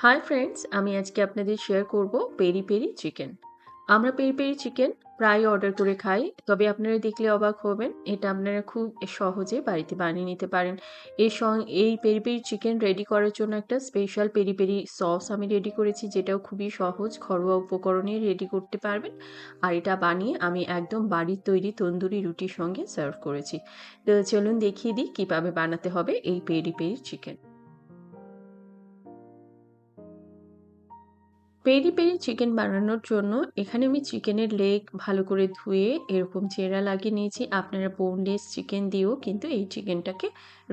Hi friends আমি আজকে আপনাদের শেয়ার করব পেরি পেরি চিকেন আমরা পেরি পেরি চিকেন প্রায় অর্ডার করে খাই, তবে আপনারা দেখলে অবাক হবেন, এটা আপনারা খুব সহজে বাড়িতে বানিয়ে নিতে পারেন। এর সঙ্গে এই পেরি পেরি চিকেন রেডি করার জন্য একটা স্পেশাল পেরি পেরি সস আমি রেডি করেছি, যেটাও খুবই সহজ, ঘরোয়া উপকরণে রেডি করতে পারবেন। আর এটা বানিয়ে আমি একদম বাড়ির তৈরি তন্দুরি রুটির সঙ্গে সার্ভ করেছি। তো চলুন দেখিয়ে দিই কীভাবে বানাতে হবে এই peri peri chicken peri peri chicken বানানোর জন্য এখানে আমি চিকেনের লেগ ভালো করে ধুয়ে এরকম চেরা লাগিয়ে নিয়েছি। আপনারা বোনলেস চিকেন দিয়েও কিন্তু এই চিকেনটাকে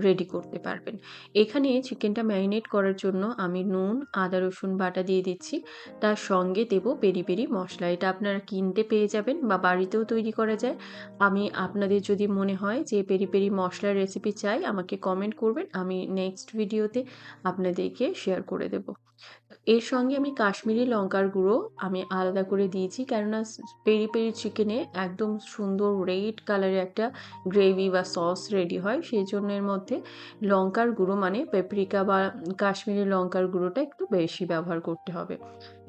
রেডি করতে পারবেন। এখানে চিকেনটা ম্যারিনেট করার জন্য আমি নুন, আদা, রসুন বাটা দিয়ে দিচ্ছি। তার সঙ্গে দেব পেরি পেরি মশলা। এটা আপনারা কিনতে পেয়ে যাবেন বা বাড়িতেও তৈরি করা যায়। আমি আপনাদের যদি মনে হয় যে পেরি পেরি মশলার রেসিপি চাই, আমাকে কমেন্ট করবেন। আমি নেক্সট ভিডিওতে আপনাদেরকে শেয়ার করে দেব। এর সঙ্গে আমি কাশ্মীরি লঙ্কার গুঁড়ো আমি আলাদা করে দিয়েছি, কেননা পেরি পেরি চিকেনে একদম সুন্দর রেড কালারের একটা গ্রেভি বা সস রেডি হয়। সেই জন্য এর মধ্যে লঙ্কার গুঁড়ো মানে পেপরিকা বা কাশ্মীরি লঙ্কার গুঁড়োটা একটু বেশি ব্যবহার করতে হবে।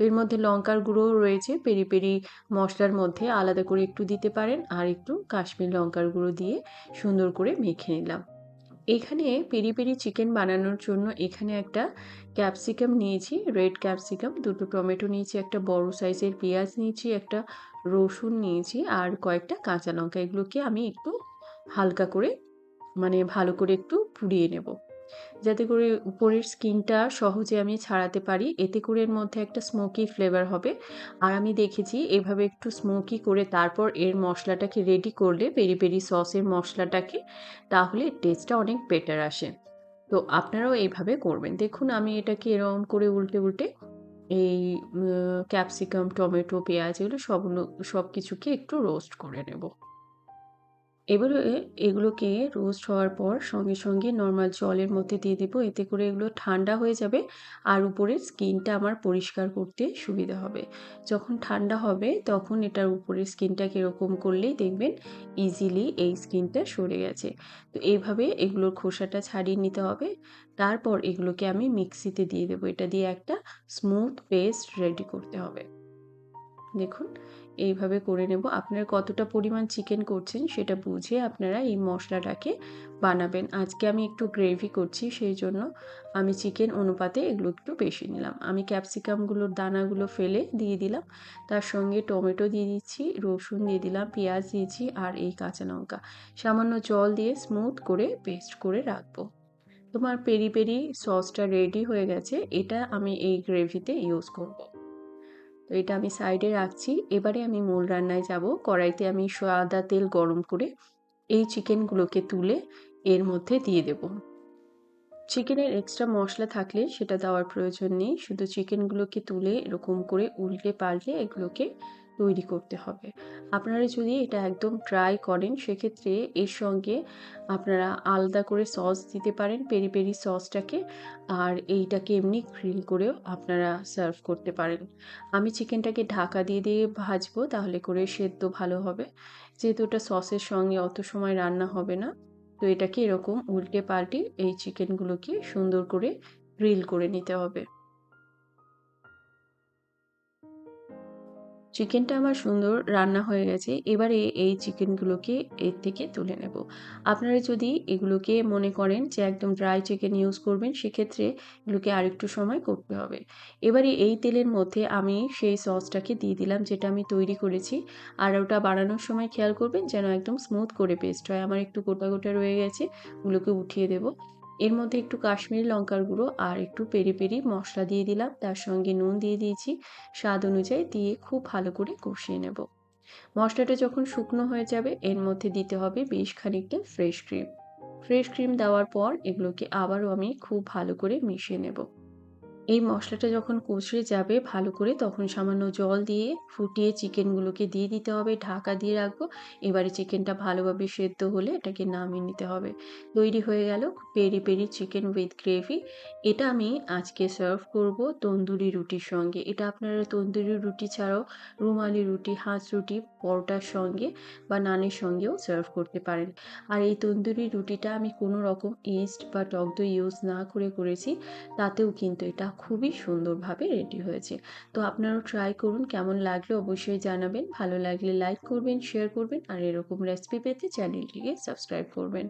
এর মধ্যে লঙ্কার গুঁড়ো রয়েছে, পেরি পেরি মশলার মধ্যে আলাদা করে একটু দিতে পারেন, আর একটু কাশ্মীর লঙ্কার গুঁড়ো দিয়ে সুন্দর করে মেখে নিলাম। এখানে পেরি পেরি চিকেন বানানোর জন্য এখানে একটা ক্যাপসিকাম নিয়েছি, রেড ক্যাপসিকাম, দুটো টমেটো নিয়েছি, একটা বড় সাইজের পেঁয়াজ নিয়েছি, একটা রসুন নিয়েছি আর কয়েকটা কাঁচা লঙ্কা। এগুলোকে আমি একটু হালকা করে মানে ভালো করে একটু পুড়িয়ে নেব। যাতে করে উপরের স্কিনটা সহজে আমি ছাড়াতে পারি। এতে করে এর মধ্যে একটা স্মোকি ফ্লেভার হবে। আর আমি দেখেছি এভাবে একটু স্মোকি করে তারপর এর মশলাটাকে রেডি করলে পেরি পেরি সসের মশলাটাকে, তাহলে টেস্টটা অনেক বেটার আসে। তো আপনারাও এইভাবে করবেন। দেখুন আমি এটাকে এরকম করে উল্টে উল্টে এই ক্যাপসিকাম টমেটো পেঁয়াজ এগুলো সব সব কিছুকে একটু রোস্ট করে নেব। এবারে এগুলোকে রোস্ট হওয়ার পর সঙ্গে সঙ্গে নর্মাল জলের মধ্যে দিয়ে দেবো। এতে করে এগুলো ঠান্ডা হয়ে যাবে আর উপরের স্কিনটা আমার পরিষ্কার করতে সুবিধা হবে। যখন ঠান্ডা হবে তখন এটার উপরের স্কিনটা কীরকম করলেই দেখবেন ইজিলি এই স্কিনটা সরে গেছে। তো এইভাবে এগুলোর খোসাটা ছাড়িয়ে নিতে হবে। তারপর এগুলোকে আমি মিক্সিতে দিয়ে দেবো। এটা দিয়ে একটা স্মুথ পেস্ট রেডি করতে হবে। দেখুন এইভাবে করে নেব। আপনারা কতটা পরিমাণ চিকেন করছেন সেটা বুঝে আপনারা এই মশলাটাকে বানাবেন। আজকে আমি একটু গ্রেভি করছি সেই জন্য আমি চিকেন অনুপাতে এগুলো একটু বেশি নিলাম। আমি ক্যাপসিকামগুলোর দানাগুলো ফেলে দিয়ে দিলাম। তার সঙ্গে টমেটো দিয়ে দিচ্ছি, রসুন দিয়ে দিলাম, পেঁয়াজ দিয়েছি আর এই কাঁচা লঙ্কা। সামান্য জল দিয়ে স্মুথ করে পেস্ট করে রাখব। তোমার পেরি পেরি সসটা রেডি হয়ে গেছে। এটা আমি এই গ্রেভিতে ইউজ করব। তো এটা আমি সাইডে রাখছি। এবারে আমি মূল রান্নায় যাব। কড়াইতে আমি সাদা তেল গরম করে এই চিকেনগুলোকে তুলে এর মধ্যে দিয়ে দেব। চিকেনের এক্সট্রা মশলা থাকলে সেটা দেওয়ার প্রয়োজন নেই। শুধু চিকেনগুলোকে তুলে এরকম করে উল্টে পাল্টে এগুলোকে তৈরি করতে হবে। আপনারা যদি এটা একদম ট্রাই করেন, সেক্ষেত্রে এর সঙ্গে আপনারা আলাদা করে সস দিতে পারেন পেরি পেরি সসটাকে আর এইটাকে এমনি গ্রিল করেও আপনারা সার্ভ করতে পারেন। আমি চিকেনটাকে ঢাকা দিয়ে দিয়ে ভাজবো, তাহলে করে সেদ্ধ ভালো হবে। যেহেতু ওটা সসের সঙ্গে অত সময় রান্না হবে না, তো এটাকে এরকম উল্টে পাল্টে এই চিকেনগুলোকে সুন্দর করে গ্রিল করে নিতে হবে। চিকেনটা আমার সুন্দর রান্না হয়ে গেছে। এবারে এই চিকেনগুলোকে এর থেকে তুলে নেব। আপনারা যদি এগুলোকে মনে করেন যে একদম ড্রাই চিকেন ইউজ করবেন, সেক্ষেত্রে এগুলোকে আরেকটু সময় করতে হবে। এবারে এই তেলের মধ্যে আমি সেই সসটাকে দিয়ে দিলাম, যেটা আমি তৈরি করেছি। আর ওটা বানানোর সময় খেয়াল করবেন যেন একদম স্মুথ করে পেস্ট হয়। আমার একটু গোটা গোটা রয়ে গেছে, ওগুলোকে উঠিয়ে দেবো। এর মধ্যে একটু কাশ্মীরি লঙ্কার গুঁড়ো আর একটু পেরি পেরি মশলা দিয়ে দিলাম। তার সঙ্গে নুন দিয়ে দিয়েছি। স্বাদ অনুযায়ী দিয়ে খুব ভালো করে কষিয়ে নেব। মশলাটা যখন শুকনো হয়ে যাবে, এর মধ্যে দিতে হবে বেশ খানিকটা ফ্রেশ ক্রিম। ফ্রেশ ক্রিম দেওয়ার পর এগুলোকে আবারও আমি খুব ভালো করে মিশিয়ে নেব। এই মশলাটা যখন কষে যাবে ভালো করে, তখন সামান্য জল দিয়ে ফুটিয়ে চিকেনগুলোকে দিয়ে দিতে হবে, ঢাকা দিয়ে রাখব। এবারে চিকেনটা ভালোভাবে সেদ্ধ হলে এটাকে নামিয়ে নিতে হবে। তৈরি হয়ে গেল peri peri chicken with gravy. এটা আমি আজকে সার্ভ করব তন্দুরি রুটির সঙ্গে। এটা আপনারা তন্দুরি রুটি ছাড়াও রুমালি রুটি, হাঁস রুটি, পরোটার সঙ্গে বা নানের সঙ্গেও সার্ভ করতে পারেন। আর এই তন্দুরি রুটিটা আমি কোনো রকম ইস্ট বা টক দই ইউজ না করে করেছি, তাতেও কিন্তু এটা খুবই সুন্দরভাবে রেডি হয়েছে। তো আপনারাও ট্রাই করুন, কেমন লাগলে অবশ্যই জানাবেন। ভালো লাগলে লাইক করবেন শেয়ার করবেন, আর এরকম রেসিপি পেতে চ্যানেলটিকে সাবস্ক্রাইব করবেন।